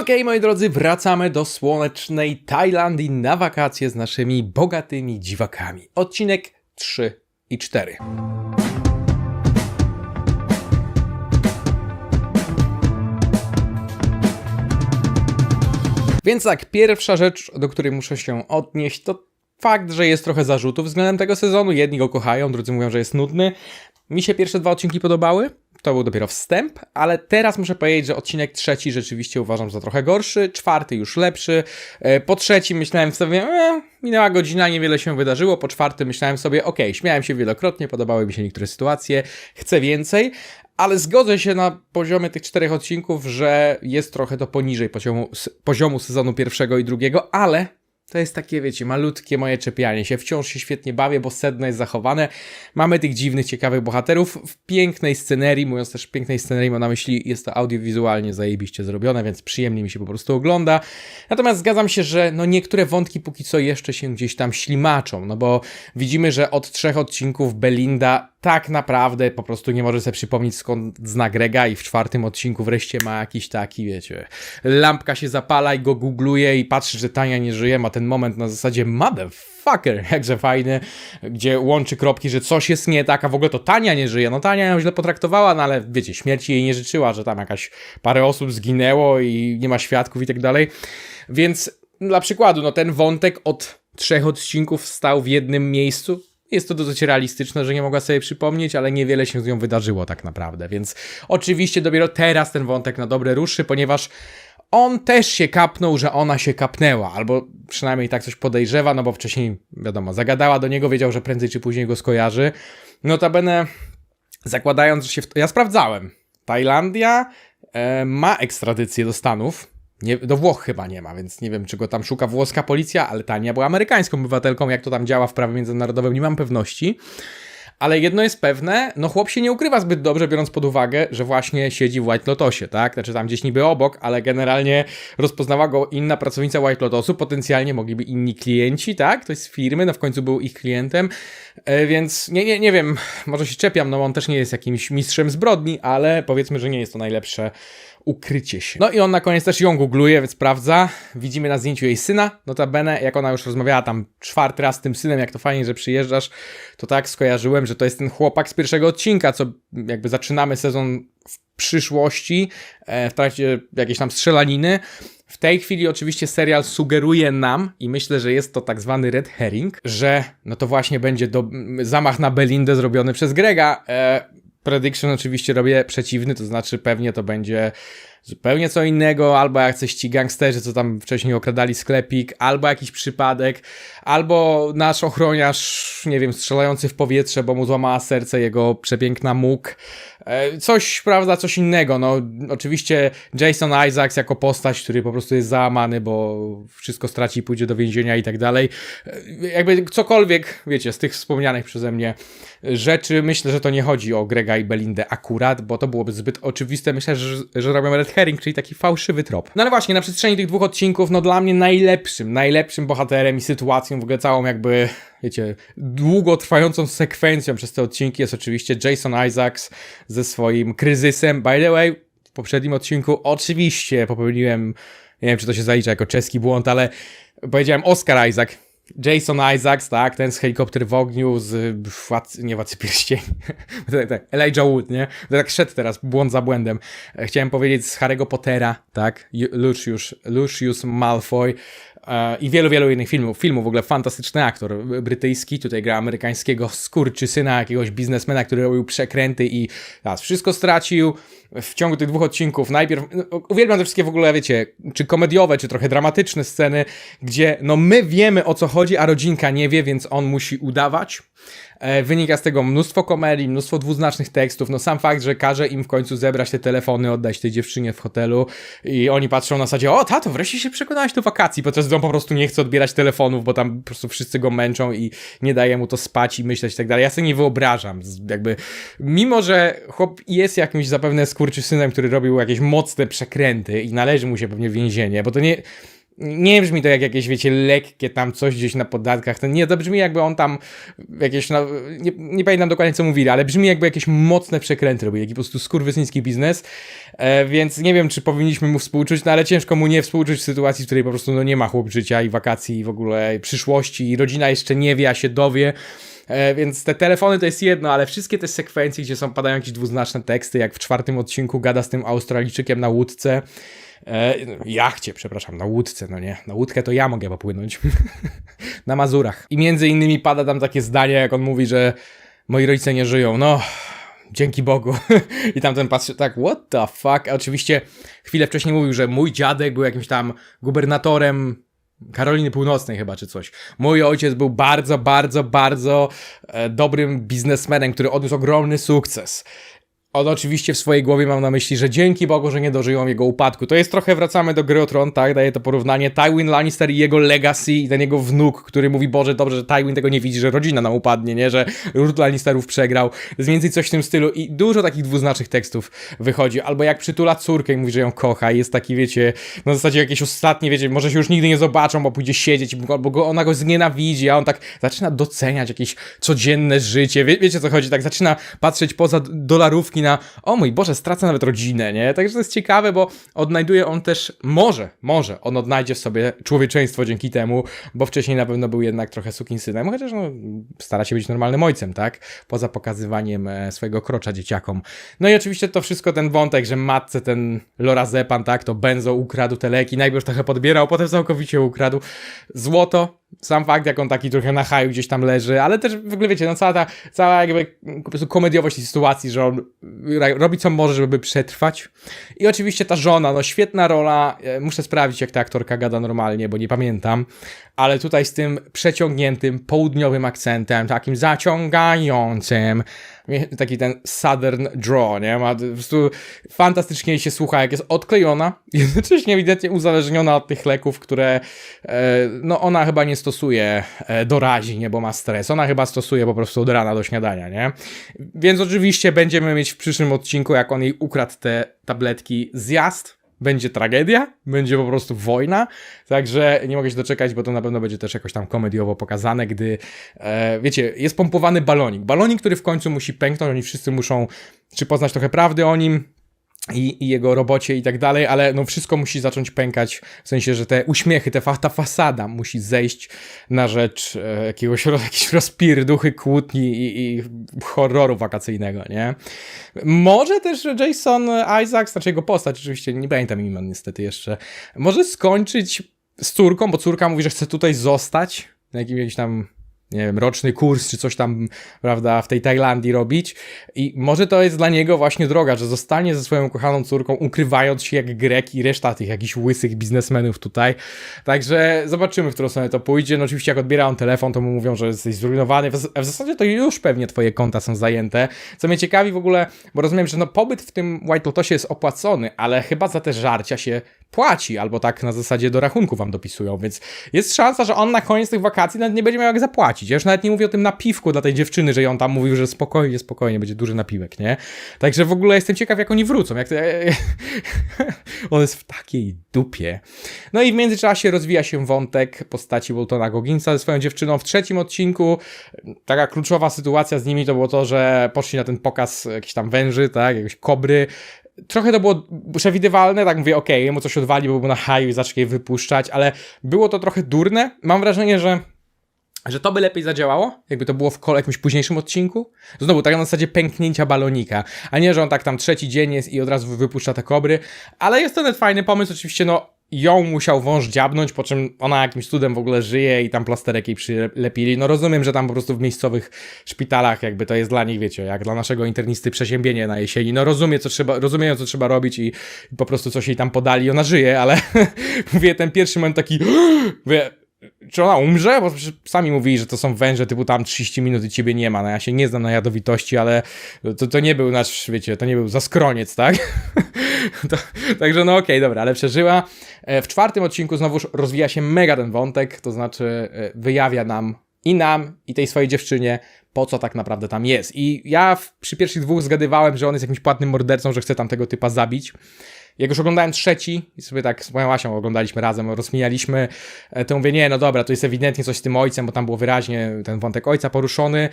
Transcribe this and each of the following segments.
Okej, moi drodzy, wracamy do słonecznej Tajlandii na wakacje z naszymi bogatymi dziwakami. Odcinek 3 i 4. Więc tak, pierwsza rzecz, do której muszę się odnieść, to fakt, że jest trochę zarzutów względem tego sezonu. Jedni go kochają, drudzy mówią, że jest nudny. Mi się pierwsze dwa odcinki podobały. To był dopiero wstęp, ale teraz muszę powiedzieć, że odcinek trzeci rzeczywiście uważam za trochę gorszy, czwarty już lepszy. E, Po trzecim myślałem sobie, e, minęła godzina, niewiele się wydarzyło. Po czwartym myślałem sobie, ok, śmiałem się wielokrotnie, podobały mi się niektóre sytuacje, chcę więcej. Ale zgodzę się na poziomie tych czterech odcinków, że jest trochę to poniżej poziomu, poziomu sezonu pierwszego i drugiego, ale to jest takie, wiecie, malutkie moje czepianie się. Wciąż się świetnie bawię, bo sedno jest zachowane. Mamy tych dziwnych, ciekawych bohaterów w pięknej scenerii. Mówiąc też pięknej scenerii, mam na myśli, jest to audiowizualnie zajebiście zrobione, więc przyjemnie mi się po prostu ogląda. Natomiast zgadzam się, że no niektóre wątki póki co jeszcze się gdzieś tam ślimaczą, no bo widzimy, że od trzech odcinków Belinda tak naprawdę po prostu nie może sobie przypomnieć skąd zna Grega i w czwartym odcinku wreszcie ma jakiś taki, wiecie, lampka się zapala i go googluje i patrzy, że Tania nie żyje, ma ten moment na zasadzie motherfucker, jakże fajny, gdzie łączy kropki, że coś jest nie tak, a w ogóle to Tania nie żyje, no Tania ją źle potraktowała, no ale wiecie, śmierci jej nie życzyła, że tam jakaś parę osób zginęło i nie ma świadków i tak dalej, więc dla przykładu, no ten wątek od trzech odcinków stał w jednym miejscu, jest to dosyć realistyczne, że nie mogła sobie przypomnieć, ale niewiele się z nią wydarzyło tak naprawdę, więc oczywiście dopiero teraz ten wątek na dobre ruszy, ponieważ on też się kapnął, że ona się kapnęła, albo przynajmniej tak coś podejrzewa, no bo wcześniej, wiadomo, zagadała do niego, wiedział, że prędzej czy później go skojarzy. Notabene, zakładając, że się... W... Ja sprawdzałem. Tajlandia e, ma ekstradycję do Stanów, nie, do Włoch chyba nie ma, więc nie wiem, czy go tam szuka włoska policja, ale Tania była amerykańską obywatelką, jak to tam działa w prawie międzynarodowym, nie mam pewności. Ale jedno jest pewne, no chłop się nie ukrywa zbyt dobrze, biorąc pod uwagę, że właśnie siedzi w White Lotosie, tak? Znaczy tam gdzieś niby obok, ale generalnie rozpoznała go inna pracownica White Lotosu, potencjalnie mogliby inni klienci, tak? To jest firmy, no w końcu był ich klientem, e, więc nie, nie, nie wiem, może się czepiam, no on też nie jest jakimś mistrzem zbrodni, ale powiedzmy, że nie jest to najlepsze ukrycie się. No i on na koniec też ją googluje, więc sprawdza. Widzimy na zdjęciu jej syna. Notabene, jak ona już rozmawiała tam czwarty raz z tym synem, jak to fajnie, że przyjeżdżasz, to tak skojarzyłem, że to jest ten chłopak z pierwszego odcinka, co jakby zaczynamy sezon w przyszłości, e, w trakcie jakiejś tam strzelaniny. W tej chwili oczywiście serial sugeruje nam, i myślę, że jest to tak zwany red herring, że no to właśnie będzie do, zamach na Belindę zrobiony przez Grega. E, prediction oczywiście robię przeciwny, to znaczy pewnie to będzie zupełnie co innego, albo jacyś ci gangsterzy, co tam wcześniej okradali sklepik, albo jakiś przypadek, albo nasz ochroniarz, nie wiem, strzelający w powietrze, bo mu złamała serce jego przepiękna mógł. E, Coś, prawda, coś innego. No, oczywiście Jason Isaacs jako postać, który po prostu jest załamany, bo wszystko straci i pójdzie do więzienia i tak dalej. E, Jakby cokolwiek, wiecie, z tych wspomnianych przeze mnie rzeczy, myślę, że to nie chodzi o Grega i Belindę akurat, bo to byłoby zbyt oczywiste. Myślę, że, że robią Red Herring, czyli taki fałszywy trop. No ale właśnie, na przestrzeni tych dwóch odcinków, no dla mnie najlepszym, najlepszym bohaterem i sytuacją, w ogóle całą jakby, wiecie, długotrwającą sekwencją przez te odcinki jest oczywiście Jason Isaacs ze swoim kryzysem. By the way, w poprzednim odcinku oczywiście popełniłem, nie wiem czy to się zalicza jako czeski błąd, ale powiedziałem Oscar Isaac. Jason Isaacs, tak, ten z helikopter w ogniu, z nie Władcy Pierścieni, tak, tak, Elijah Wood, nie? Tak szedł teraz, błąd za błędem. E, Chciałem powiedzieć z Harry'ego Pottera, tak, Lucius, Lucius Malfoy i wielu, wielu innych filmów. Filmu w ogóle fantastyczny aktor brytyjski, tutaj gra amerykańskiego skurczysyna, jakiegoś biznesmena, który robił przekręty i teraz wszystko stracił w ciągu tych dwóch odcinków. Najpierw, no, uwielbiam te wszystkie w ogóle, wiecie, czy komediowe, czy trochę dramatyczne sceny, gdzie no my wiemy o co chodzi, a rodzinka nie wie, więc on musi udawać. E, Wynika z tego mnóstwo komedii, mnóstwo dwuznacznych tekstów. No sam fakt, że każe im w końcu zebrać te telefony, oddać tej dziewczynie w hotelu i oni patrzą na zasadzie, o tato, wreszcie się przekonałeś do wakacji, podczas gdy on po prostu nie chce odbierać telefonów, bo tam po prostu wszyscy go męczą i nie daje mu to spać i myśleć i tak dalej. Ja sobie nie wyobrażam, jakby, mimo że chłop jest jakimś zapewne skurczysynem, który robił jakieś mocne przekręty i należy mu się pewnie więzienie, bo to nie Nie brzmi to jak jakieś, wiecie, lekkie tam coś gdzieś na podatkach. To nie, to brzmi jakby on tam jakieś, no, nie, nie pamiętam dokładnie co mówili, ale brzmi jakby jakieś mocne przekręty robił, jakiś po prostu skurwysyński biznes, e, więc nie wiem, czy powinniśmy mu współczuć, no ale ciężko mu nie współczuć w sytuacji, w której po prostu no, nie ma chłop życia i wakacji i w ogóle przyszłości i rodzina jeszcze nie wie, a się dowie. E, więc te telefony to jest jedno, ale wszystkie te sekwencje, gdzie są padają jakieś dwuznaczne teksty, jak w czwartym odcinku gada z tym Australijczykiem na łódce, E, jachcie, przepraszam, na łódce, no nie. Na łódkę to ja mogę popłynąć. na Mazurach. I między innymi pada tam takie zdanie, jak on mówi, że moi rodzice nie żyją. No, dzięki Bogu. I tamten patrzy tak, what the fuck? A oczywiście chwilę wcześniej mówił, że mój dziadek był jakimś tam gubernatorem Karoliny Północnej chyba, czy coś. Mój ojciec był bardzo, bardzo, bardzo e, dobrym biznesmenem, który odniósł ogromny sukces. On oczywiście w swojej głowie mam na myśli, że dzięki Bogu, że nie dożyją jego upadku. To jest trochę, wracamy do gry o Tron, tak? Daje to porównanie. Tywin Lannister i jego legacy i ten jego wnuk, który mówi, Boże, dobrze, że Tywin tego nie widzi, że rodzina nam upadnie, nie? Że ród Lannisterów przegrał. Jest więcej coś w tym stylu i dużo takich dwuznacznych tekstów wychodzi. Albo jak przytula córkę i mówi, że ją kocha i jest taki, wiecie, na zasadzie jakieś ostatnie, wiecie, może się już nigdy nie zobaczą, bo pójdzie siedzieć, albo go, ona go znienawidzi, a on tak zaczyna doceniać jakieś codzienne życie. Wie, wiecie, co chodzi? Tak zaczyna patrzeć poza dolarówki o mój Boże, stracę nawet rodzinę, nie? Także to jest ciekawe, bo odnajduje on też, może, może, on odnajdzie w sobie człowieczeństwo dzięki temu, bo wcześniej na pewno był jednak trochę sukinsynem, chociaż no, stara się być normalnym ojcem, tak? Poza pokazywaniem e, swojego krocza dzieciakom. No i oczywiście to wszystko, ten wątek, że matce ten Lorazepan, tak? To Benzo ukradł te leki, najpierw trochę podbierał, potem całkowicie ukradł. Złoto, sam fakt, jak on taki trochę na haju gdzieś tam leży, ale też w ogóle wiecie, no cała ta, cała jakby po prostu komediowość tej sytuacji, że on robi co może, żeby przetrwać. I oczywiście ta żona, no świetna rola, e, muszę sprawdzić, jak ta aktorka gada normalnie, bo nie pamiętam, ale tutaj z tym przeciągniętym, południowym akcentem, takim zaciągającym, taki ten southern draw, nie? Ma po prostu fantastycznie się słucha, jak jest odklejona, jednocześnie ewidentnie uzależniona od tych leków, które e, no ona chyba nie stosuje e, do razi, nie? Bo ma stres. Ona chyba stosuje po prostu od rana do śniadania, nie? Więc oczywiście będziemy mieć w przyszłym odcinku, jak on jej ukradł te tabletki, zjazd, będzie tragedia, będzie po prostu wojna, także nie mogę się doczekać, bo to na pewno będzie też jakoś tam komediowo pokazane, gdy, e, wiecie, jest pompowany balonik. Balonik, który w końcu musi pęknąć, oni wszyscy muszą czy poznać trochę prawdy o nim, i, i, jego robocie i tak dalej, ale no wszystko musi zacząć pękać, w sensie, że te uśmiechy, te, ta fasada musi zejść na rzecz e, jakiegoś jakiejś rozpirduchy, kłótni i, i horroru wakacyjnego, nie? Może też Jason Isaacs, znaczy jego postać, oczywiście nie pamiętam imion niestety jeszcze, może skończyć z córką, bo córka mówi, że chce tutaj zostać na jakimś tam nie wiem, roczny kurs czy coś tam, prawda, w tej Tajlandii robić. I może to jest dla niego właśnie droga, że zostanie ze swoją kochaną córką, ukrywając się jak Grek i reszta tych jakichś łysych biznesmenów tutaj. Także zobaczymy, w którą stronę to pójdzie. No oczywiście jak odbiera on telefon, to mu mówią, że jesteś zrujnowany. W, w zasadzie to już pewnie twoje konta są zajęte. Co mnie ciekawi w ogóle, bo rozumiem, że no pobyt w tym White Lotusie jest opłacony, ale chyba za te żarcia się płaci, albo tak na zasadzie do rachunku wam dopisują, więc jest szansa, że on na koniec tych wakacji nawet nie będzie miał jak zapłacić. Ja już nawet nie mówię o tym napiwku dla tej dziewczyny, że on tam mówił, że spokojnie, spokojnie, będzie duży napiwek, nie? Także w ogóle jestem ciekaw, jak oni wrócą, jak to... on jest w takiej dupie. No i w międzyczasie rozwija się wątek postaci Waltona Gogginsa ze swoją dziewczyną w trzecim odcinku. Taka kluczowa sytuacja z nimi to było to, że poszli na ten pokaz jakichś tam węży, tak, jakieś kobry, trochę to było przewidywalne, tak mówię, okej, okay, mu coś odwali, bo był na haju i zacznie je wypuszczać, ale było to trochę durne. Mam wrażenie, że że to by lepiej zadziałało, jakby to było w jakimś późniejszym odcinku. Znowu, tak na zasadzie pęknięcia balonika, a nie, że on tak tam trzeci dzień jest i od razu wypuszcza te kobry, ale jest to nawet fajny pomysł, oczywiście, no ją musiał wąż dziabnąć, po czym ona jakimś cudem w ogóle żyje i tam plasterek jej przylepili. No rozumiem, że tam po prostu w miejscowych szpitalach jakby to jest dla nich, wiecie, jak dla naszego internisty przeziębienie na jesieni. No rozumie, co trzeba, rozumieją, co trzeba robić i, po prostu coś jej tam podali ona żyje, ale mówię, ten pierwszy moment taki, mówię, czy ona umrze? Bo sami mówili, że to są węże typu tam 30 minut i ciebie nie ma. No ja się nie znam na jadowitości, ale to, to nie był nasz, wiecie, to nie był zaskroniec, tak? to, także no okej, okay, dobra, ale przeżyła. E, w czwartym odcinku znowuż rozwija się mega ten wątek, to znaczy e, wyjawia nam i nam, i tej swojej dziewczynie, po co tak naprawdę tam jest. I ja w, przy pierwszych dwóch zgadywałem, że on jest jakimś płatnym mordercą, że chce tam tego typa zabić. Jak już oglądałem trzeci i sobie tak z moją Asią oglądaliśmy razem, rozmijaliśmy, e, to mówię, nie, no dobra, to jest ewidentnie coś z tym ojcem, bo tam było wyraźnie ten wątek ojca poruszony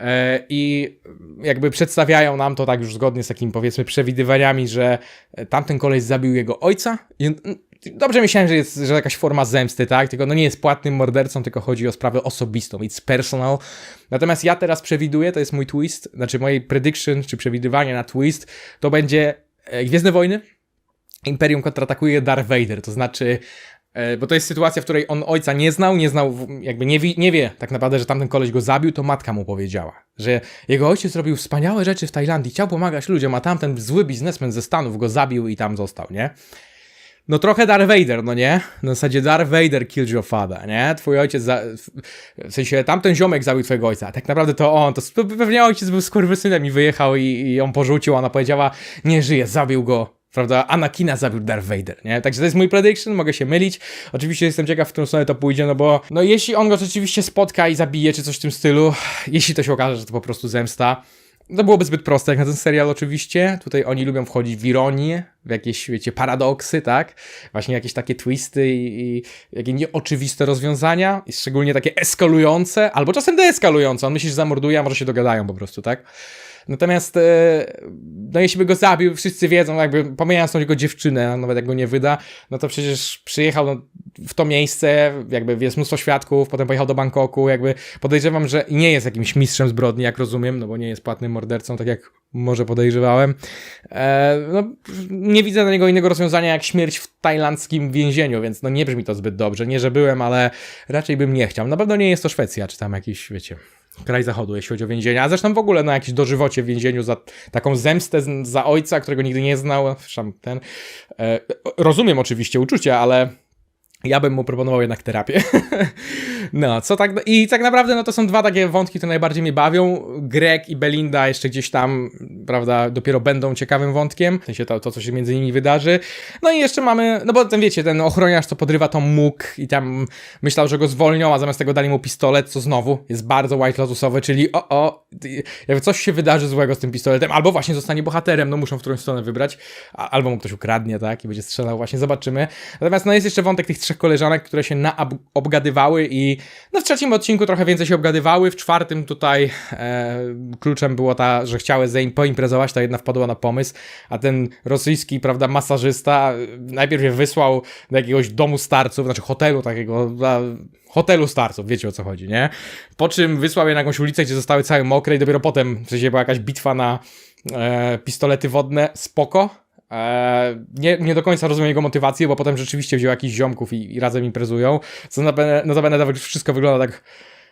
e, i jakby przedstawiają nam to tak już zgodnie z takimi powiedzmy przewidywaniami, że tamten koleś zabił jego ojca i Dobrze myślałem, że jest że jakaś forma zemsty, tak? Tylko no nie jest płatnym mordercą, tylko chodzi o sprawę osobistą. It's personal. Natomiast ja teraz przewiduję, to jest mój twist, znaczy moje prediction, czy przewidywanie na twist, to będzie e, Gwiezdne Wojny. Imperium kontratakuje Darth Vader, to znaczy e, bo to jest sytuacja, w której on ojca nie znał, nie znał, jakby nie, wie, nie wie tak naprawdę, że tamten koleś go zabił, to matka mu powiedziała, że jego ojciec robił wspaniałe rzeczy w Tajlandii, chciał pomagać ludziom, a tamten zły biznesmen ze Stanów go zabił i tam został, nie? No trochę Darth Vader, no nie? Na zasadzie Darth Vader killed your father, nie? Twój ojciec, za... w sensie tamten ziomek zabił twojego ojca, a tak naprawdę to on, to pewnie ojciec był skurwysynem i wyjechał i, i on porzucił, ona powiedziała, nie żyje, zabił go, prawda? Anakina zabił Darth Vader, nie? Także to jest mój prediction, mogę się mylić. Oczywiście jestem ciekaw, w którą stronę to pójdzie, no bo no jeśli on go rzeczywiście spotka i zabije, czy coś w tym stylu, jeśli to się okaże, że to po prostu zemsta, to byłoby zbyt proste jak na ten serial oczywiście. Tutaj oni lubią wchodzić w ironię, w jakieś, wiecie, paradoksy, tak? Właśnie jakieś takie twisty i, i jakie nieoczywiste rozwiązania, i szczególnie takie eskalujące, albo czasem deeskalujące. On myśli, że zamorduje, a może się dogadają po prostu, tak? Natomiast, e, no jeśli by go zabił, wszyscy wiedzą, jakby pomijając tą jego dziewczynę, nawet jak go nie wyda, no to przecież przyjechał no, w to miejsce, jakby jest mnóstwo świadków, potem pojechał do Bangkoku, jakby podejrzewam, że nie jest jakimś mistrzem zbrodni, jak rozumiem, no bo nie jest płatnym mordercą, tak jak może podejrzewałem. E, no, nie widzę na niego innego rozwiązania jak śmierć w tajlandzkim więzieniu, więc no nie brzmi to zbyt dobrze. Nie, że byłem, ale raczej bym nie chciał. Na pewno nie jest to Szwecja, czy tam jakiś, wiecie, kraj zachodu, jeśli chodzi o więzienia. A zresztą w ogóle na jakieś dożywocie w więzieniu za taką zemstę za ojca, którego nigdy nie znał. Ten, e, rozumiem oczywiście uczucia, ale ja bym mu proponował jednak terapię. no, co tak. I tak naprawdę no, to są dwa takie wątki, które najbardziej mnie bawią. Greg i Belinda jeszcze gdzieś tam, prawda, dopiero będą ciekawym wątkiem. W sensie to, to co się między nimi wydarzy. No i jeszcze mamy, no bo ten wiecie, ten ochroniarz, co podrywa tą mógł i tam myślał, że go zwolnią, a zamiast tego dali mu pistolet, co znowu jest bardzo White Lotusowe, czyli o, o, jakby coś się wydarzy złego z tym pistoletem, albo właśnie zostanie bohaterem, no muszą w którąś stronę wybrać, albo mu ktoś ukradnie, tak, i będzie strzelał, właśnie zobaczymy. Natomiast no jest jeszcze wątek tych trzech koleżanek, które się naobgadywały i no w trzecim odcinku trochę więcej się obgadywały, w czwartym tutaj e, kluczem było ta, że chciały poimprezować, ta jedna wpadła na pomysł, a ten rosyjski, prawda, masażysta najpierw je wysłał do jakiegoś domu starców, znaczy hotelu takiego, hotelu starców, wiecie o co chodzi, nie? Po czym wysłał je na jakąś ulicę, gdzie zostały całe mokre i dopiero potem, w sensie była jakaś bitwa na e, pistolety wodne, spoko, Eee, nie, nie do końca rozumiem jego motywację, bo potem rzeczywiście wziął jakichś ziomków i, i razem imprezują. Co notabene nawet wszystko wygląda tak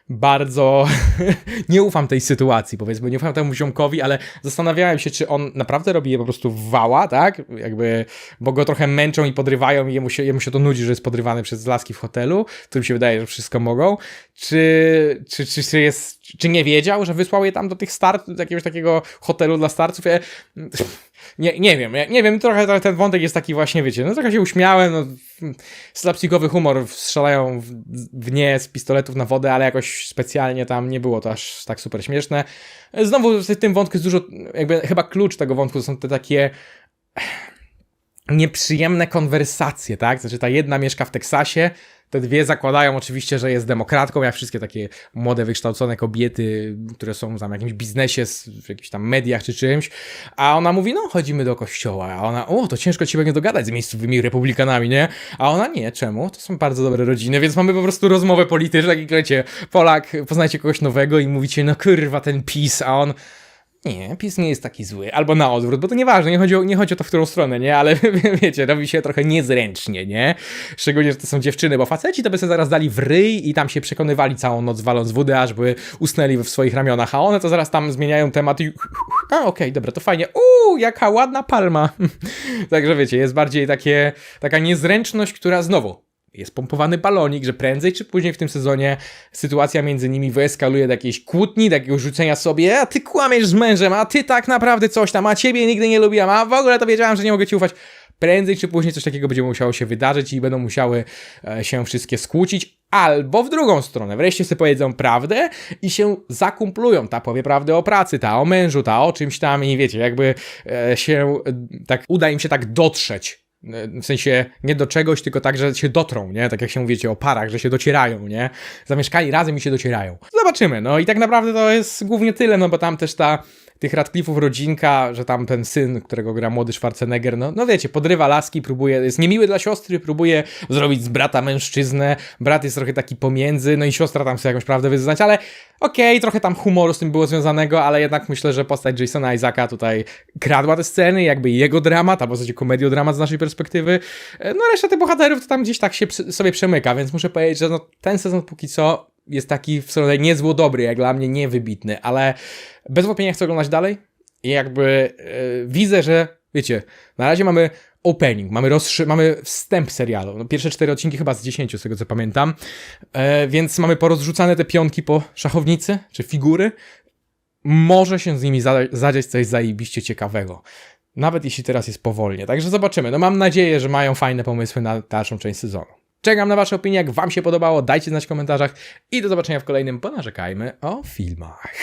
bardzo nie ufam tej sytuacji, powiedzmy, nie ufam temu ziomkowi, ale zastanawiałem się, czy on naprawdę robi je po prostu wała, tak? Jakby, bo go trochę męczą i podrywają i jemu się, jemu się to nudzi, że jest podrywany przez laski w hotelu, którym się wydaje, że wszystko mogą. Czy, czy, czy, czy jest, czy nie wiedział, że wysłał je tam do tych start, do jakiegoś takiego hotelu dla starców? Ja, nie, nie wiem, nie wiem, trochę, ten wątek jest taki właśnie, wiecie, no trochę się uśmiałem, no, slapstickowy humor, strzelają w, w nie z pistoletów na wodę, ale jakoś specjalnie tam nie było to aż tak super śmieszne. Znowu w tym wątku jest dużo, jakby chyba klucz tego wątku są te takie nieprzyjemne konwersacje, tak? Znaczy ta jedna mieszka w Teksasie, te dwie zakładają oczywiście, że jest demokratką, jak wszystkie takie młode, wykształcone kobiety, które są w jakimś biznesie, w jakichś tam mediach czy czymś, a ona mówi, no chodzimy do kościoła, a ona, o, to ciężko ci będzie dogadać z miejscowymi republikanami, nie? A ona, nie, czemu? To są bardzo dobre rodziny, więc mamy po prostu rozmowę polityczną, jak wiecie, Polak, poznajcie kogoś nowego i mówicie, no kurwa, ten PiS, a on nie, PiS nie jest taki zły. Albo na odwrót, bo to nieważne, nie chodzi o, nie chodzi o to, w którą stronę, nie? Ale wiecie, robi się trochę niezręcznie, nie? Szczególnie, że to są dziewczyny, bo faceci to by sobie zaraz dali w ryj i tam się przekonywali całą noc waląc wódę, aż by usnęli w swoich ramionach, a one to zaraz tam zmieniają temat i... A, okej, okay, dobra, to fajnie. Uuu, jaka ładna palma. Także wiecie, jest bardziej takie, taka niezręczność, która znowu jest pompowany balonik, że prędzej czy później w tym sezonie sytuacja między nimi wyeskaluje do jakiejś kłótni, do jakiegoś rzucenia sobie, a ty kłamiesz z mężem, a ty tak naprawdę coś tam, a ciebie nigdy nie lubiłam, a w ogóle to wiedziałam, że nie mogę ci ufać. Prędzej czy później coś takiego będzie musiało się wydarzyć i będą musiały e, się wszystkie skłócić, Albo w drugą stronę, wreszcie sobie powiedzą prawdę i się zakumplują. Ta powie prawdę o pracy, ta o mężu, ta o czymś tam i wiecie, jakby e, się e, tak uda im się tak dotrzeć. W sensie nie do czegoś, tylko tak, że się dotrą, nie? Tak jak się mówicie o parach, że się docierają, nie? Zamieszkali razem i się docierają. Zobaczymy, no i tak naprawdę to jest głównie tyle, no bo tam też ta tych Radcliffe'ów rodzinka, że tam ten syn, którego gra młody Schwarzenegger, no, no wiecie, podrywa laski, próbuje, jest niemiły dla siostry, próbuje zrobić z brata mężczyznę, brat jest trochę taki pomiędzy, no i siostra tam chce jakąś prawdę wyznać, ale okej, trochę tam humoru z tym było związanego, ale jednak myślę, że postać Jasona Isaaca tutaj kradła te sceny, jakby jego dramat, albo w zasadzie komediodramat z naszej perspektywy, no reszta tych bohaterów to tam gdzieś tak się sobie przemyka, więc muszę powiedzieć, że no, ten sezon póki co jest taki w stronę niezło dobry, jak dla mnie niewybitny, ale bez wątpienia chcę oglądać dalej i jakby e, widzę, że wiecie, na razie mamy opening, mamy, rozszy- mamy wstęp serialu, no, pierwsze cztery odcinki chyba z dziesięciu, z tego co pamiętam, e, więc mamy porozrzucane te pionki po szachownicy, czy figury, może się z nimi za- zadziać coś zajebiście ciekawego. Nawet jeśli teraz jest powolnie. Także zobaczymy. No mam nadzieję, że mają fajne pomysły na dalszą część sezonu. Czekam na Wasze opinie, jak Wam się podobało, dajcie znać w komentarzach i do zobaczenia w kolejnym Ponarzekajmy o filmach.